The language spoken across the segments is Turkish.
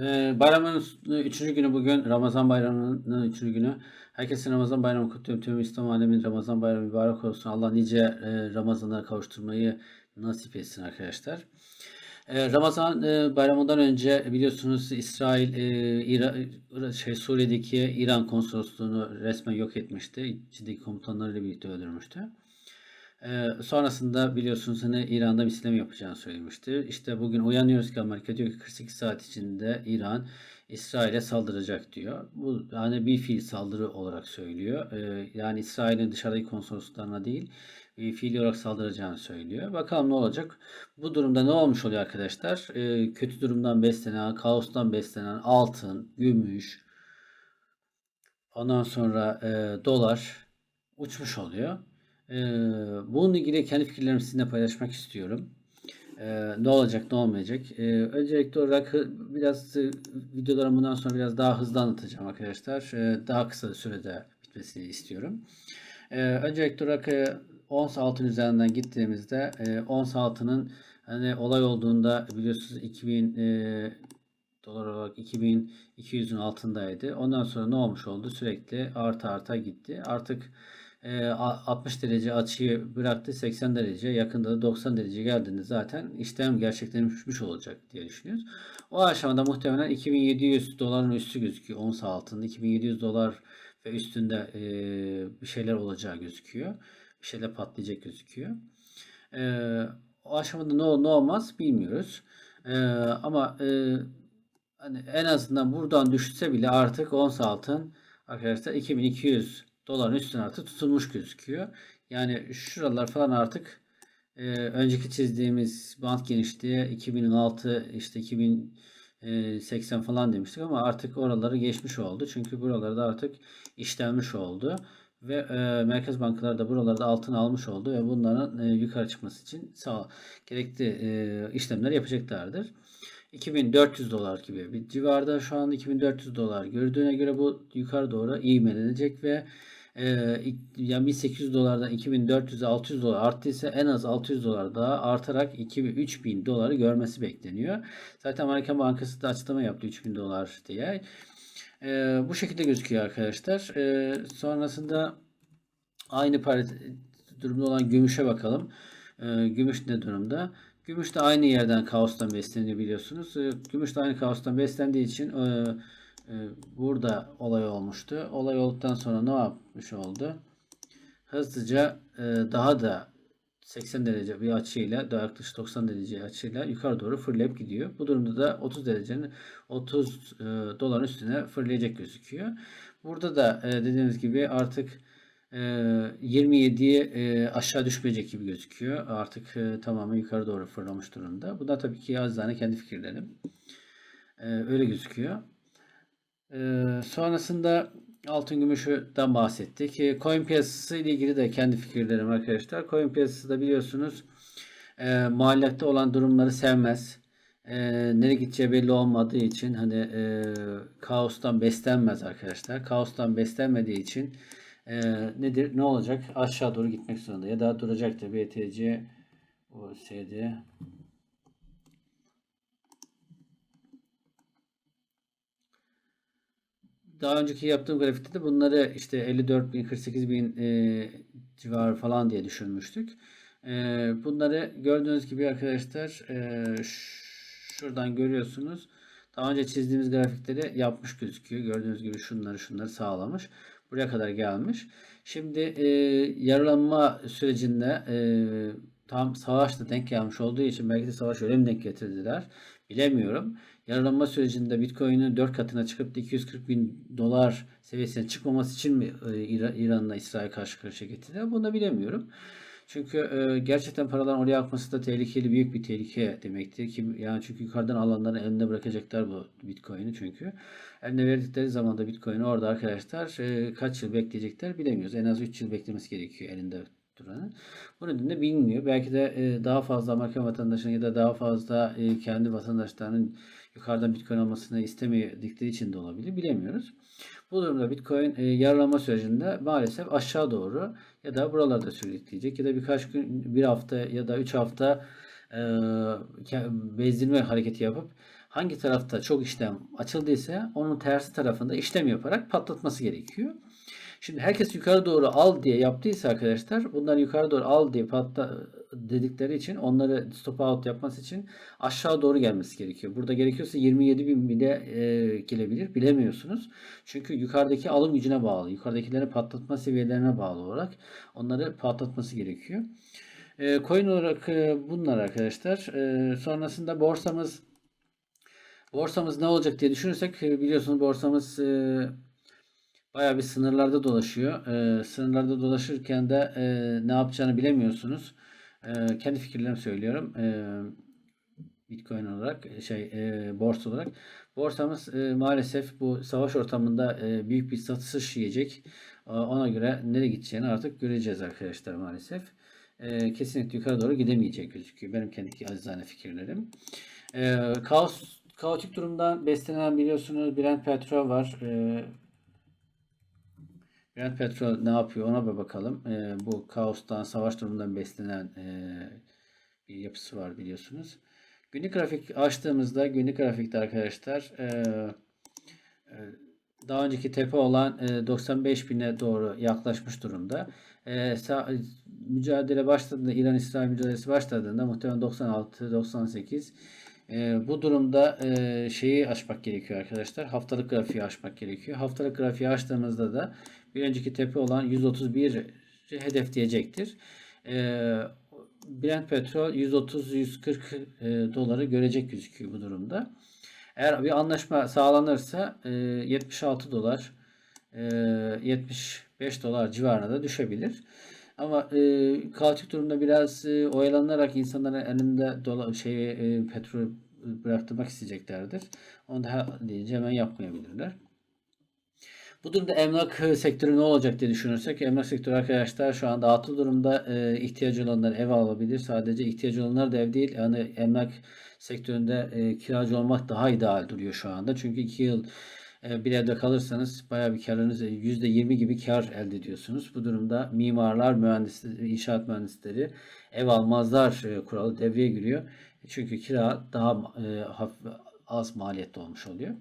Ee, bayramın üçüncü günü bugün. Ramazan bayramının üçüncü günü. Herkesin Ramazan bayramı kutluyorum. Tüm İslam alemin Ramazan bayramı mübarek olsun. Allah nice e, kavuşturmayı nasip etsin arkadaşlar. Ee, Ramazan e, bayramından önce biliyorsunuz İsrail e, şey Suriye'deki İran konsolosluğunu resmen yok etmişti. İçindeki komutanlarıyla birlikte öldürmüştü. Sonrasında biliyorsunuz hani İran'da misleme yapacağını söylemişti. İşte bugün uyanıyoruz ki Amerika diyor ki 48 saat içinde İran İsrail'e saldıracak diyor. Bu yani bir fiil saldırı olarak söylüyor. Yani İsrail'in dışarıdaki konsolosluklarına değil bir fiil olarak saldıracağını söylüyor. Bakalım ne olacak? Bu durumda ne olmuş oluyor arkadaşlar? Kötü durumdan beslenen, kaostan beslenen altın, gümüş, ondan sonra dolar uçmuş oluyor. Ee, bununla ilgili kendi fikirlerimi sizinle paylaşmak istiyorum. Ee, ne olacak, ne olmayacak. Ee, öncelikli olarak biraz e, videolarım bundan sonra biraz daha hızlı anlatacağım arkadaşlar. Daha kısa sürede bitmesini istiyorum. Ee, öncelikli olarak e, ons altın üzerinden gittiğimizde e, ons altının hani olay olduğunda biliyorsunuz 2000 e, dolar olarak 2200'ün altındaydı. Ondan sonra ne olmuş oldu? Sürekli arta arta gitti. Artık e, 60 derece açıyı bıraktı 80 derece yakında da 90 derece geldiğinde zaten işlem gerçekleşmiş olacak diye düşünüyoruz. O aşamada muhtemelen 2700 doların üstü gözüküyor ons altında 2700 dolar ve üstünde e, bir şeyler olacağı gözüküyor. Bir şeyler patlayacak gözüküyor. E, o aşamada ne olur ne olmaz bilmiyoruz. E, ama e, hani en azından buradan düşse bile artık ons altın arkadaşlar 2200 doların üstüne artık tutulmuş gözüküyor. Yani şuralar falan artık e, önceki çizdiğimiz bant genişliği 2006 işte 2080 falan demiştik ama artık oraları geçmiş oldu. Çünkü buralarda artık işlenmiş oldu. Ve e, merkez bankaları da buralarda altın almış oldu ve bunların e, yukarı çıkması için sağ gerekli e, işlemler yapacaklardır. 2400 dolar gibi bir civarda şu an 2400 dolar gördüğüne göre bu yukarı doğru ivmelenecek ve yani 1800 dolardan 2400'e 600 dolar arttıysa en az 600 dolar daha artarak 2000 3000 doları görmesi bekleniyor. Zaten Amerikan Bankası da açıklama yaptı 3000 dolar diye. E, bu şekilde gözüküyor arkadaşlar. E, sonrasında aynı parit durumda olan gümüşe bakalım. E, gümüş ne durumda? Gümüş de aynı yerden kaostan besleniyor biliyorsunuz. E, Gümüş de aynı kaostan beslendiği için e, e, burada olay olmuştu. Olay olduktan sonra ne yapmış oldu? Hızlıca e, daha da 80 derece bir açıyla yaklaşık 90 derece açıyla yukarı doğru fırlayıp gidiyor. Bu durumda da 30 derecenin 30 e, doların üstüne fırlayacak gözüküyor. Burada da e, dediğimiz gibi artık e, 27'ye e, aşağı düşmeyecek gibi gözüküyor. Artık e, tamamen yukarı doğru fırlamış durumda. Bu da tabii ki yazılarına kendi fikirlerim. E, öyle gözüküyor. E, sonrasında altın gümüşüden bahsettik. E, coin piyasası ile ilgili de kendi fikirlerim arkadaşlar. Coin piyasası da biliyorsunuz e, muallakta olan durumları sevmez. E, nereye gideceği belli olmadığı için hani e, kaostan beslenmez arkadaşlar. Kaostan beslenmediği için e, nedir? Ne olacak? Aşağı doğru gitmek zorunda ya da duracaktır. BTC USD daha önceki yaptığım grafikte de bunları işte 54 bin 48 bin e, civarı falan diye düşünmüştük. E, bunları gördüğünüz gibi arkadaşlar e, şuradan görüyorsunuz. Daha önce çizdiğimiz grafikleri yapmış gözüküyor. Gördüğünüz gibi şunları şunları sağlamış. Buraya kadar gelmiş. Şimdi e, yaralanma sürecinde e, tam savaşla denk gelmiş olduğu için belki de savaş öyle mi denk getirdiler bilemiyorum. Yaralanma sürecinde Bitcoin'in 4 katına çıkıp da 240 bin dolar seviyesine çıkmaması için mi e, İra- İran'la İsrail karşı karşıya getirdiler bunu da bilemiyorum. Çünkü e, gerçekten paraların oraya akması da tehlikeli, büyük bir tehlike demektir. Ki, yani çünkü yukarıdan alanların elinde bırakacaklar bu Bitcoin'i çünkü. Eline verdikleri zaman da Bitcoin'i orada arkadaşlar e, kaç yıl bekleyecekler bilemiyoruz. En az 3 yıl beklemesi gerekiyor elinde duranı. Bu nedenle bilmiyor. Belki de daha fazla Amerikan vatandaşının ya da daha fazla kendi vatandaşlarının yukarıdan Bitcoin almasını istemedikleri için de olabilir. Bilemiyoruz. Bu durumda Bitcoin e, yararlanma sürecinde maalesef aşağı doğru ya da buralarda sürükleyecek ya da birkaç gün, bir hafta ya da üç hafta e, bezdirme hareketi yapıp hangi tarafta çok işlem açıldıysa onun tersi tarafında işlem yaparak patlatması gerekiyor. Şimdi herkes yukarı doğru al diye yaptıysa arkadaşlar bunlar yukarı doğru al diye patla dedikleri için onları stop out yapması için aşağı doğru gelmesi gerekiyor. Burada gerekiyorsa 27 bin bile e, gelebilir. Bilemiyorsunuz. Çünkü yukarıdaki alım gücüne bağlı. Yukarıdakilerin patlatma seviyelerine bağlı olarak onları patlatması gerekiyor. E, coin olarak e, bunlar arkadaşlar. E, sonrasında borsamız borsamız ne olacak diye düşünürsek e, biliyorsunuz borsamız e, Bayağı bir sınırlarda dolaşıyor. Ee, sınırlarda dolaşırken de e, ne yapacağını bilemiyorsunuz. E, kendi fikirlerimi söylüyorum. E, Bitcoin olarak, şey e, borsa olarak. Borsamız e, maalesef bu savaş ortamında e, büyük bir satış yiyecek. E, ona göre nereye gideceğini artık göreceğiz arkadaşlar maalesef. E, kesinlikle yukarı doğru gidemeyecek gözüküyor. Benim kendi acizane fikirlerim. E, kaos kaotik durumdan beslenen biliyorsunuz Brent petrol var. E, Brent Petrol ne yapıyor ona bir bakalım. E, bu kaostan, savaş durumundan beslenen e, bir yapısı var biliyorsunuz. Günlük grafik açtığımızda günlük grafikte arkadaşlar e, e, daha önceki tepe olan e, 95 bine doğru yaklaşmış durumda. E, sa- mücadele başladığında İran-İsrail mücadelesi başladığında muhtemelen 96-98 e, bu durumda e, şeyi açmak gerekiyor arkadaşlar. Haftalık grafiği açmak gerekiyor. Haftalık grafiği açtığımızda da bir önceki tepe olan 131 hedef diyecektir. E, Brent petrol 130-140 e, doları görecek gözüküyor bu durumda. Eğer bir anlaşma sağlanırsa e, 76 dolar e, 75 dolar civarına da düşebilir. Ama e, kaotik durumda biraz e, oyalanarak insanların elinde dola, şey, e, petrol bıraktırmak isteyeceklerdir. Onu da deyince hemen yapmayabilirler. Bu durumda emlak sektörü ne olacak diye düşünürsek emlak sektörü arkadaşlar şu anda atıl durumda e, ihtiyacı olanlar ev alabilir. Sadece ihtiyacı olanlar da ev değil. Yani emlak sektöründe e, kiracı olmak daha ideal duruyor şu anda. Çünkü 2 yıl e, bir evde kalırsanız bayağı bir karınız %20 gibi kar elde ediyorsunuz. Bu durumda mimarlar, mühendisler, inşaat mühendisleri ev almazlar e, kuralı devreye giriyor. Çünkü kira daha e, az maliyetli olmuş oluyor.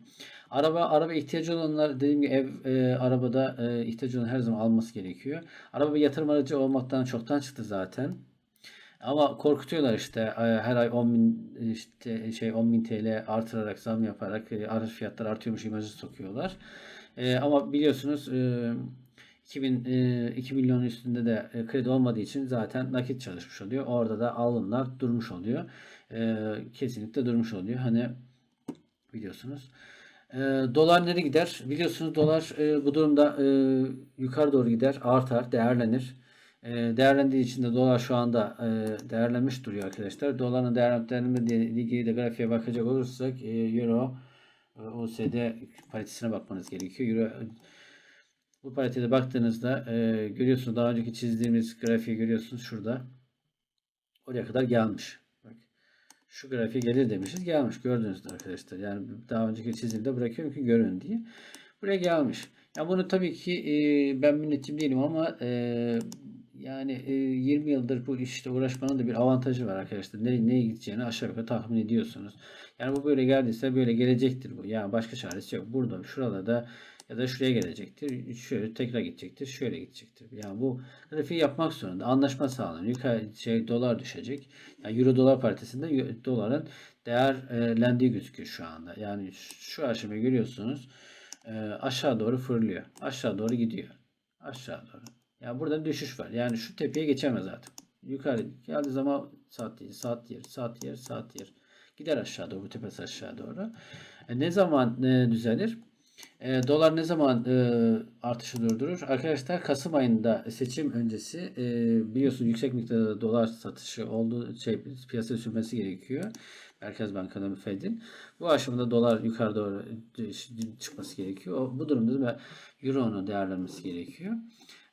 Araba araba ihtiyacı olanlar dediğim gibi ev e, arabada e, ihtiyacı olan her zaman alması gerekiyor. Araba bir yatırım aracı olmaktan çoktan çıktı zaten. Ama korkutuyorlar işte e, her ay 10 bin işte şey 10 bin TL artırarak zam yaparak e, araç fiyatları artıyormuş imajı sokuyorlar. E, ama biliyorsunuz e, 2000 e, 2 milyon üstünde de e, kredi olmadığı için zaten nakit çalışmış oluyor. Orada da alımlar durmuş oluyor. E, kesinlikle durmuş oluyor. Hani biliyorsunuz. E, dolar nereye gider? Biliyorsunuz dolar e, bu durumda e, yukarı doğru gider, artar, değerlenir. E, değerlendiği için de dolar şu anda e, değerlenmiş duruyor arkadaşlar. Doların değerlenme ilgili de grafiğe bakacak olursak e, Euro e, USD paritesine bakmanız gerekiyor. Euro bu paritede baktığınızda e, görüyorsunuz daha önceki çizdiğimiz grafiği görüyorsunuz şurada. Oraya kadar gelmiş. Şu grafiğe gelir demişiz. Gelmiş. Gördünüz arkadaşlar. Yani daha önceki çizimde bırakıyorum ki görün diye. Buraya gelmiş. Ya bunu tabii ki e, ben milletim değilim ama e, yani e, 20 yıldır bu işte uğraşmanın da bir avantajı var arkadaşlar. Nereye, neye gideceğini aşağı yukarı tahmin ediyorsunuz. Yani bu böyle geldiyse böyle gelecektir bu. Yani başka çaresi yok. Burada, şurada da ya da şuraya gelecektir. Şöyle tekrar gidecektir. Şöyle gidecektir. Yani bu grafiği yapmak zorunda. Anlaşma sağlanıyor. Yukarı şey dolar düşecek. Yani euro dolar paritesinde doların değerlendiği gözüküyor şu anda. Yani şu aşamayı görüyorsunuz. E, aşağı doğru fırlıyor. Aşağı doğru gidiyor. Aşağı doğru. Yani burada düşüş var. Yani şu tepeye geçemez artık. Yukarı geldiği zaman saat yer, saat yer, saat yer, saat yer. Gider aşağı doğru. Bu tepesi aşağı doğru. E, ne zaman e, düzelir? E, dolar ne zaman e, artışı durdurur? Arkadaşlar Kasım ayında seçim öncesi e, biliyorsunuz yüksek miktarda dolar satışı olduğu şey piyasaya sürmesi gerekiyor. Merkez Bankası Fed'in. Bu aşamada dolar yukarı doğru çıkması gerekiyor. O, bu durumda da Euro'nun değerlenmesi gerekiyor.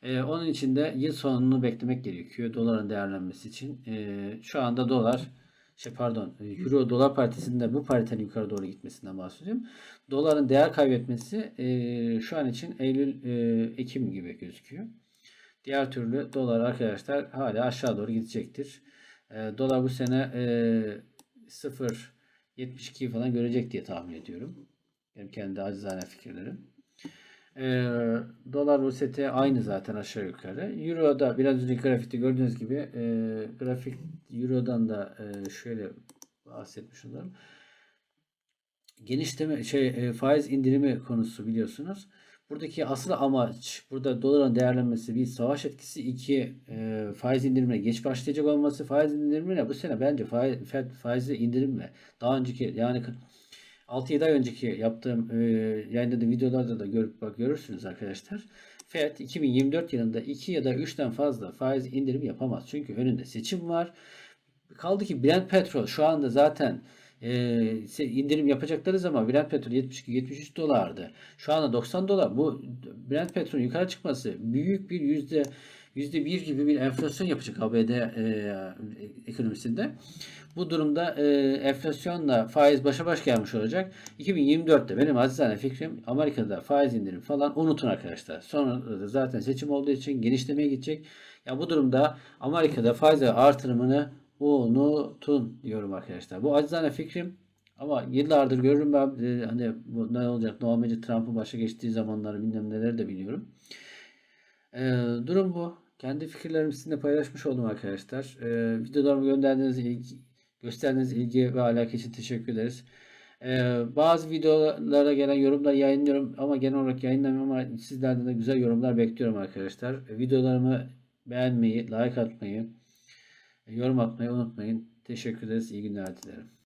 E, onun için de yıl sonunu beklemek gerekiyor doların değerlenmesi için. E, şu anda dolar şey pardon Euro dolar paritesinde bu paritenin yukarı doğru gitmesinden bahsediyorum. Doların değer kaybetmesi e, şu an için Eylül e, Ekim gibi gözüküyor. Diğer türlü dolar arkadaşlar hala aşağı doğru gidecektir. E, dolar bu sene e, 0 72'yi falan görecek diye tahmin ediyorum. Benim kendi acizane fikirlerim. Ee, dolar Rusete aynı zaten aşağı yukarı. Euro da biraz önce grafikte gördüğünüz gibi e, grafik Euro'dan da e, şöyle bahsetmiş olalım. Genişleme şey e, faiz indirimi konusu biliyorsunuz. Buradaki asıl amaç burada doların değerlenmesi bir savaş etkisi iki e, faiz indirimine geç başlayacak olması faiz indirimine bu sene bence faiz, Fed faizli indirimle daha önceki yani 6-7 ay önceki yaptığım e, yayınladığım videolarda da görüp bak görürsünüz arkadaşlar. Fed 2024 yılında 2 ya da 3'ten fazla faiz indirim yapamaz. Çünkü önünde seçim var. Kaldı ki Brent petrol şu anda zaten e, indirim yapacakları zaman Brent petrol 72-73 dolardı. Şu anda 90 dolar. Bu Brent petrol yukarı çıkması büyük bir yüzde yüzde bir gibi bir enflasyon yapacak ABD e, ekonomisinde. Bu durumda e, enflasyonla faiz başa baş gelmiş olacak. 2024'te benim azizane fikrim Amerika'da faiz indirim falan unutun arkadaşlar. Sonra da zaten seçim olduğu için genişlemeye gidecek. Ya bu durumda Amerika'da faiz artırımını unutun diyorum arkadaşlar. Bu acizane fikrim ama yıllardır görürüm ben e, hani bu ne olacak Normalde Trump'ın başa geçtiği zamanları bilmem neler de biliyorum. E, durum bu. Kendi fikirlerimi sizinle paylaşmış oldum arkadaşlar. E, videolarımı gönderdiğiniz ilgi, gösterdiğiniz ilgi ve alaka için teşekkür ederiz. E, bazı videolara gelen yorumlar yayınlıyorum ama genel olarak yayınlamıyorum ama sizlerden de güzel yorumlar bekliyorum arkadaşlar. E, videolarımı beğenmeyi, like atmayı, yorum atmayı unutmayın. Teşekkür ederiz. İyi günler dilerim.